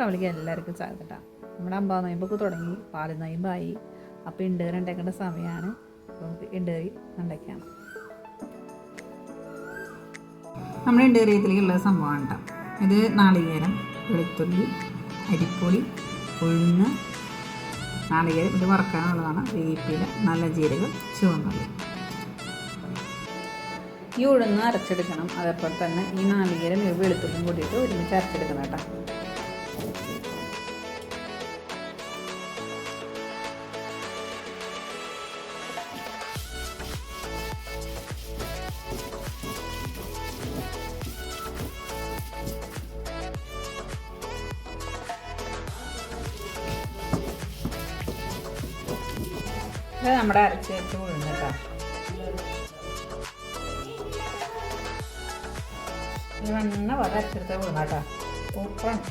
ഷവലിക്ക് എല്ലാവർക്കും സ്വാഗതം നമ്മുടെ അമ്പാ നൊയമ്പൊക്കെ തുടങ്ങി പാൽ നൊയമ്പായി അപ്പോൾ ഇണ്ടേറി ഉണ്ടാക്കേണ്ട സമയമാണ് അപ്പോൾ നമുക്ക് ഇണ്ടേറി ഉണ്ടാക്കാം നമ്മുടെ ഇണ്ടേറിയത്തിലേക്കുള്ള സംഭവമാണ് കേട്ടോ ഇത് നാളികേരം വെളുത്തുള്ളി അരിപ്പൊടി ഉഴുന്ന് നാളികേരം ഇത് വറക്കാനുള്ളതാണ് വേപ്പില നല്ല ജീരകം ചുവന്നുള്ളി. ഈ ഉഴുന്ന് അരച്ചെടുക്കണം. അതേപോലെ തന്നെ ഈ നാളികേരം വെളുത്തുള്ളിയും കൂടിയിട്ട് ഒരുമിച്ച് അരച്ചെടുക്കണം കേട്ടോ ഇത് നമ്മുടെ അരച്ച് വെച്ച് ഉഴുന്ന് കേട്ടോ ഇത് വണ്ണ പോലെ അരച്ചെടുത്ത സൂപ്പറാണ്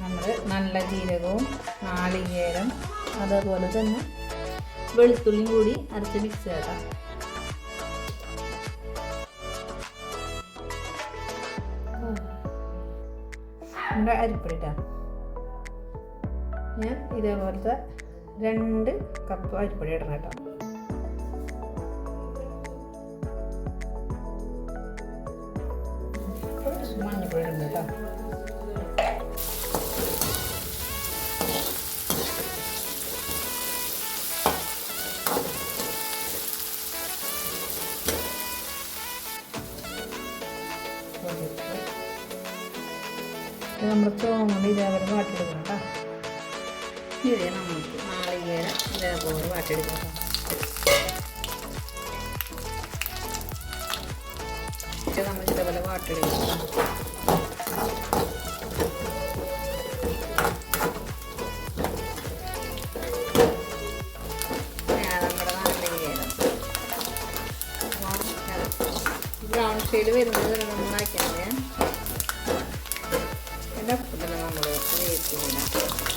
നമ്മൾ നല്ല ജീരകവും നാളികേരം അതേപോലെ തന്നെ വെളുത്തുള്ളിയും കൂടി അരച്ച് മിക്സ് ചെയ്യാം നമ്മുടെ അരിപ്പൊടിട്ടാ. ഞാൻ ഇതേപോലത്തെ രണ്ട് കപ്പ് അരിപ്പൊടി ഇടണം കേട്ടോ. കുറച്ച് മഞ്ഞപ്പൊടി ഇടണം കേട്ടോ. നമ്മൾ ചോമണ്ട് ഇതേപോലെ വാട്ടിയെടുക്കണം. ഇത് നമുക്ക് നാളികേരം ഇതേപോലെ വാട്ടിയെടുക്കാം നമ്മൾ ഇതേപോലെ വാട്ടിയെടുക്കാം ബ്രൗൺ ഷെയ്ഡ് വരുന്നത് വരെ നമ്മൾ ആക്കിയാൽ എന്റെ ഒപ്പം തന്നെ നമ്മൾ വേവിച്ചിടാം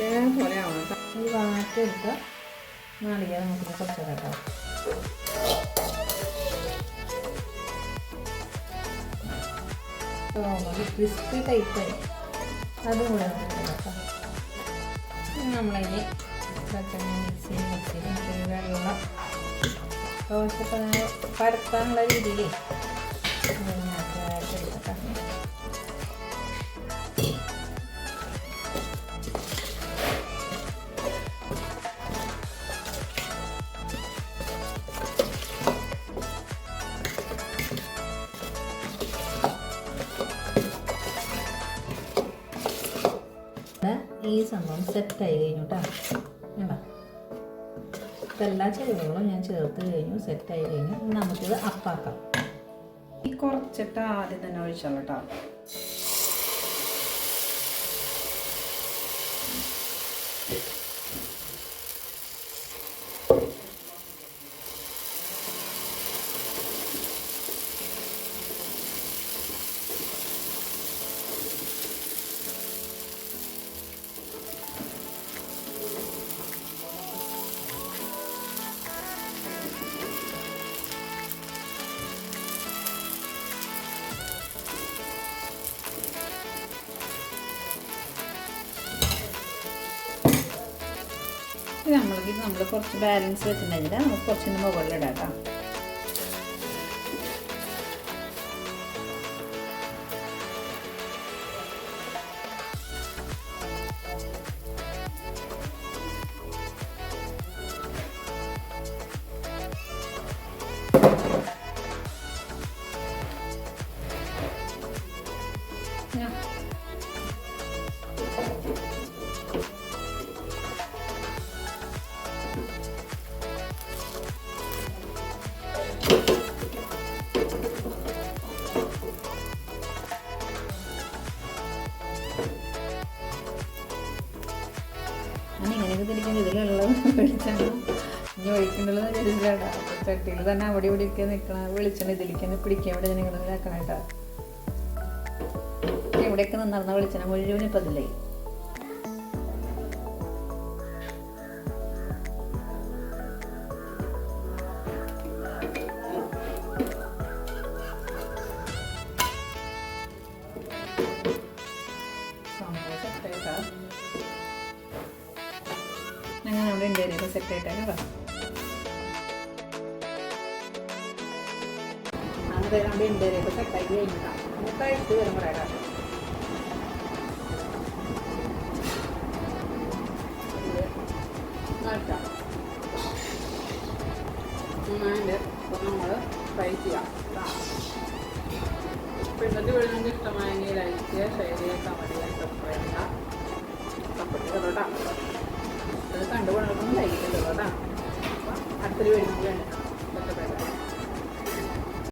ഇതേപോലെ ആവണം. ഈ വാട്ടെടുത്ത നാളികേരം നമുക്ക് കുറച്ച് കേട്ടോ ക്രിസ്പി ടൈപ്പായി അതും കൂടെ കേട്ടോ നമ്മളിനി ഇതൊക്കെ മിക്സി മിക്സി മിക്സി വെള്ളം ദോശ പരത്താനുള്ള രീതിയിൽ ഈ സംഭവം സെറ്റായി കഴിഞ്ഞു കേട്ടോ ഇപ്പം എല്ലാ ചേരുവകളും ഞാൻ ചേർത്ത് കഴിഞ്ഞു സെറ്റായി കഴിഞ്ഞു. നമുക്കിത് അപ്പാക്കാം. ഈ കുറച്ചിട്ട് ആദ്യം തന്നെ ഒഴിച്ചോളൂ കേട്ടോ ഇത് നമ്മൾക്ക് നമ്മൾ കുറച്ച് ബാലൻസ് വെച്ചിട്ടുണ്ടെങ്കിൽ നമുക്ക് കുറച്ചിന് മുകളിലിടാം കേട്ടോ. ഇതിലേക്ക് തിരിക്കുന്നത് ഇതിലുള്ളത് വെളിച്ചെണ്ണ ഇനി ഒഴിക്കേണ്ടത് വിചാരിച്ചില്ലാട്ടാ ചട്ടിയിൽ തന്നെ അവിടെ ഇവിടെ ഒക്കെ നിൽക്കണ വെളിച്ചെണ്ണ ഇതിലേക്ക് തന്നെ പിടിക്കാൻ നിങ്ങൾ ഇതാക്കണം കേട്ടോ. എവിടെയൊക്കെ നിന്നിരുന്ന വെളിച്ചെണ്ണ മുഴുവൻ ഇപ്പം അതിലേ സെറ്റായിട്ടാ കേട്ടോ അങ്ങനെ ഉണ്ട് ഇപ്പോൾ സെറ്റായി കഴിഞ്ഞിട്ടാ നമുക്ക് അഴിച്ച് വരും പറയാം മാറ്റാം അങ്ങനെ നമ്മൾ ഫ്രൈ ചെയ്യാം അപ്പോൾ ഇന്നത്തെ വീഡിയോ നിങ്ങൾക്ക് ഇഷ്ടമായെങ്കിൽ ലൈക്ക് ഷെയർ ചെയ്യുക കമന്റ് ചെയ്യുക സബ്സ്ക്രൈബ് കണ്ടുകൊണ്ടിരിക്കുന്ന ലൈക്ക് ചെയ്തോ കേട്ടോ. അടുത്തൊരു വീഡിയോ കണ്ടു